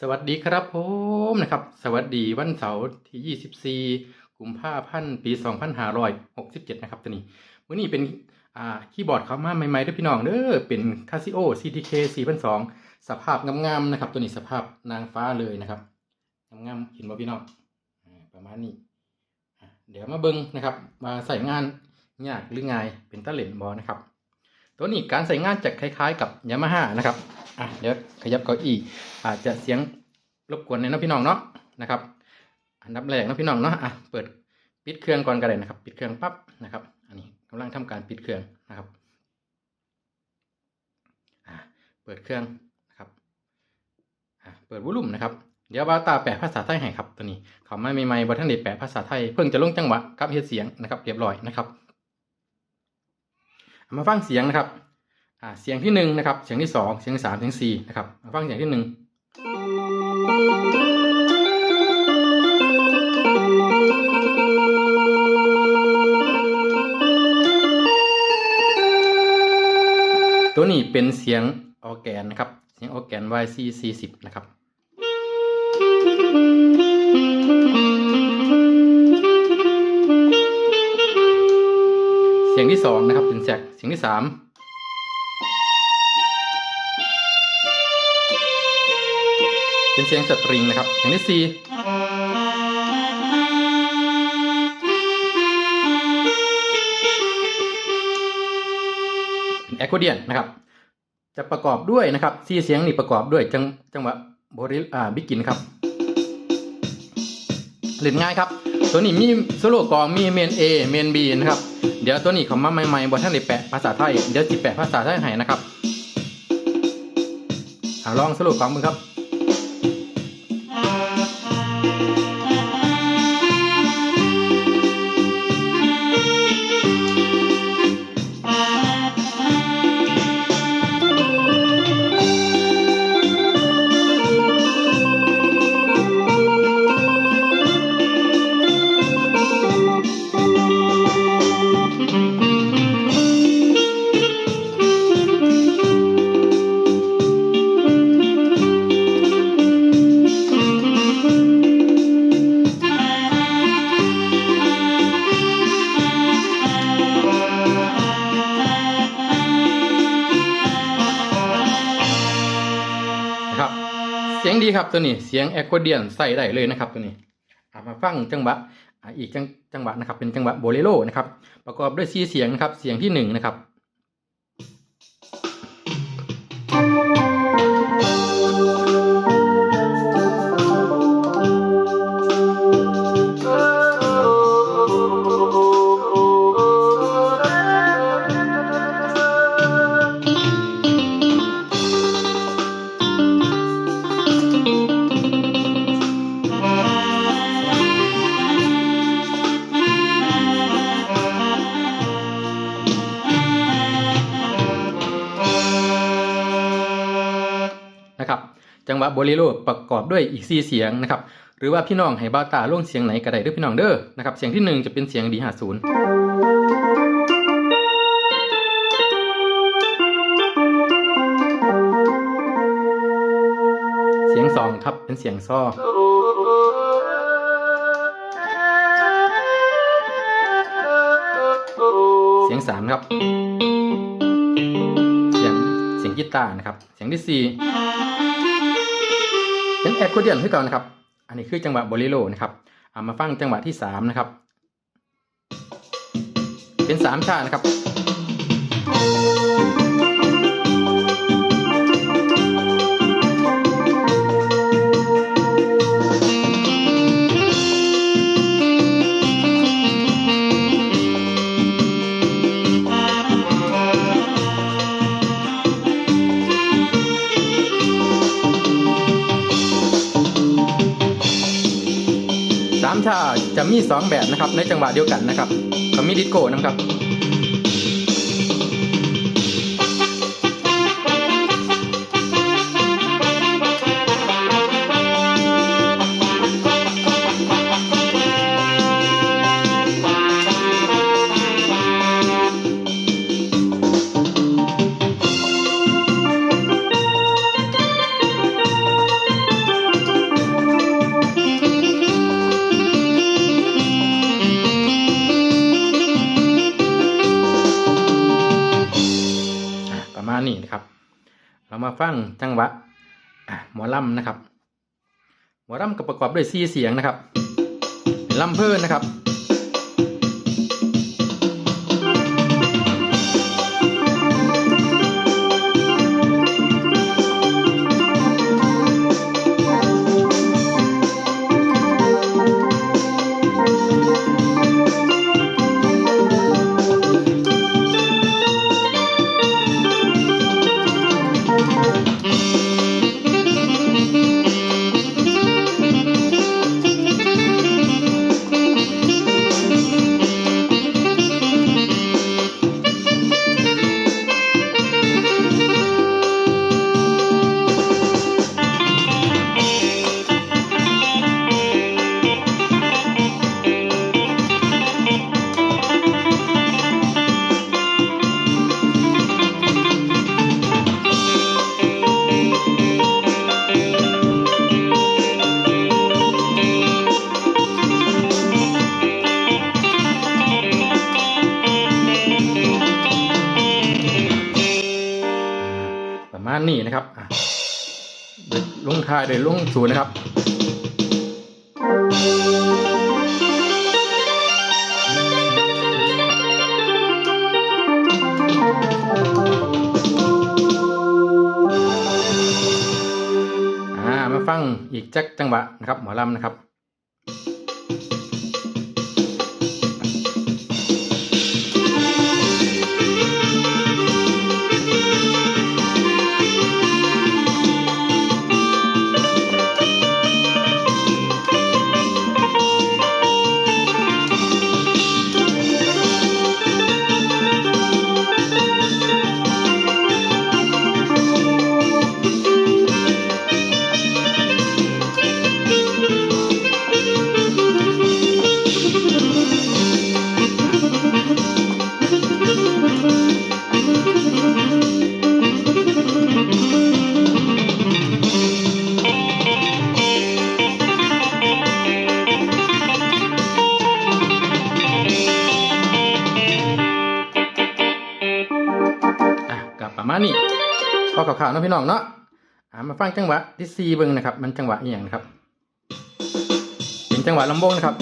สวัสดีครับผมนะครับ สวัสดีวันเสาร์ที่ 24 กุมภาพันธ์ปี 2567 นะครับตัวนี้มื้อนี้เป็นอ่าคีย์บอร์ดเขามาใหม่ๆด้วยพี่น้องเด้อเป็น Casio CTK 4002 สภาพงามๆนะครับ ตัวนี้สภาพนางฟ้าเลยนะครับงามๆเห็นบ่พี่น้องประมาณนี้ เดี๋ยวมาเบิ่งนะครับ มาใส่งานยากหรือไงเป็นตะเล่นบอนะครับ ตัวนี้การใส่งานจะคล้ายๆ กับยามาฮ่านะครับ อะเดี๋ยวขยับเก้าอี้อาจจะเสียงรบกวนในอยเนาะพี่น้องเนาะนะครับ อันดับแรกเนาะพี่น้องเนาะอะเปิดปิดเครื่องก่อนก็ได้นะครับ ปิดเครื่องปั๊บนะครับ อันนี้กำลังทำการปิดเครื่องนะครับอะเปิดเครื่องนะครับอะเปิดวอลลุ่มนะครับเดี๋ยวบาวตาแปลภาษาไทยให้ครับตัวนี้เขาไม่ใหม่ๆบอท่านเด็ดแปลภาษาไทยเพิ่งจะลงจังหวะกับเฮ็ดเสียงนะครับ เรียบร้อยนะครับ มาฟังเสียงนะครับ อ่าเสียงที่หนึ่งนะครับ เสียงที่สองเสียงที่สามเสียงสี่นะครับฟังเสียงที่หนึ่งตัวนี้เป็นเสียงออแกนนะครับ เสียงออแกน YC 40นะครับเสียงที่สองนะครับเป็นแซกเสียงที่สาม เป็นเสียงสตริงนะครับเสียงที่สี่แอคโคเดียนนะครับ จะประกอบด้วยนะครับสี่เสียงนี่ประกอบด้วยจังจังหวะโบริอ่าบิกินครับเล่นง่ายครับ ตัวนี้มีโซโล่กองมีเมน A เมน B นะครับ เดี๋ยวตัวนี้เขามาใหม่ๆบนท่านได้แปะภาษาไทย เดี๋ยวจิแปะภาษาไทยให้นะครับอ่าลองโซโล่กองมึงครับ ดีครับตัวนี้เสียงแอคโคเดียนใส่ได้เลยนะครับตัวนี้มาฟังจังหวะอีกจังจังหวะนะครับเป็นจังหวะโบเลโรนะครับประกอบด้วยซีเสียงนะครับเสียงที่หนึ่งนะครับ งหวะโบเลโรประกอบด้วยอีกซีเสียงนะครับหรือว่าพี่น้องให้บาตาล่วงเสียงไหนก็ได้เด้วยพี่น้องเด้อนะครับเสียงที่หนึ่งจะเป็นเสียงดีหาศูนย์เสียงสองครับเป็นเสียงซ้อเสียงสามครับ เสียงเสียงกีตาร์นะครับ เสียงที่สี่ แอคคเดียนที่ก่อนนะครับ อันนี้คือจังหวะโบลิโลนะครับเอามาฟังจังหวะที่สามนะครับ เป็นสามชาตินะครับ จะมีสองแบบนะครับในจังหวะเดียวกันนะครับก็มีดิสโก้นะครับ ฟังจังหวะหมอลำนะครับ หมอลำก็ประกอบด้วยซีเสียงนะครับลำเพิ่นนะครับ มานี้นะครับอะโดยลงท้ายโดยลงศูนย์นะครับอ่ามาฟังอีกจักจังหวะนะครับหมอลำนะครับ มานี่พอข่าวๆนะพี่น้องเนาะอะมาฟังจังหวะที่ซีเบิ้งนะครับ มันจังหวะอหย่างนะครับเป็นจังหวะลำวงนะครับ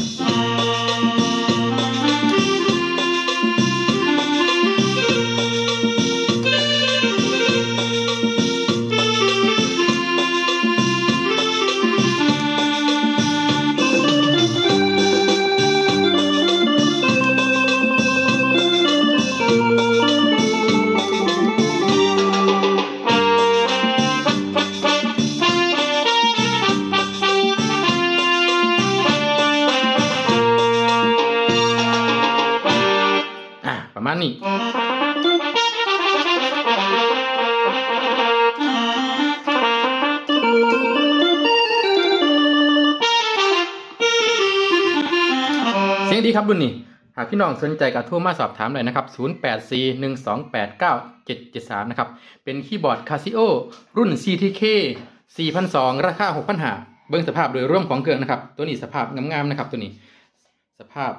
ดีครับรุ่นนี้ หากพี่น้องสนใจก็โทรมาสอบถามเลยนะครับ 0841289773 นะครับ เป็นคีย์บอร์ด Casio รุ่น CTK 4002ราคา 6,500 เบื้องสภาพโดยร่วมของเครื่องนะครับ ตัวนี้สภาพงามๆนะครับตัวนี้ สภาพ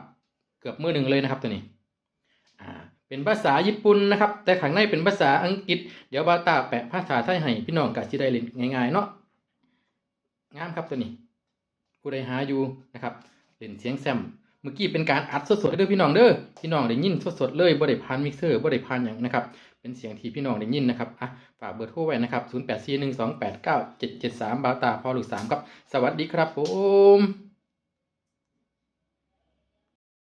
เกือบมือหนึ่งเลยนะครับตัวนี้เป็นภาษาญี่ปุ่นนะครับ แต่ข้างในเป็นภาษาอังกฤษ เดี๋ยวบาตาแปะภาษาไทยให้พี่น้องกับสิได้เล่นง่ายๆเนาะงามครับตัวนี้ ผู้ใดหาอยู่นะครับเล่นเสียงแซม มื่อกี้เป็นการอัดสดๆเด้อพี่น้องเด้อพี่น้องได้ยินสดๆเลยบ่ได้ผ่านมิกเซอร์บ่ได้ผ่านอย่างนะครับเป็นเสียงที่พี่น้องได้ยินนะครับอะฝากเบอร์โทรไว้นะครับ 0841289773 บาวตาพอลูก3ครับ สวัสดีครับผม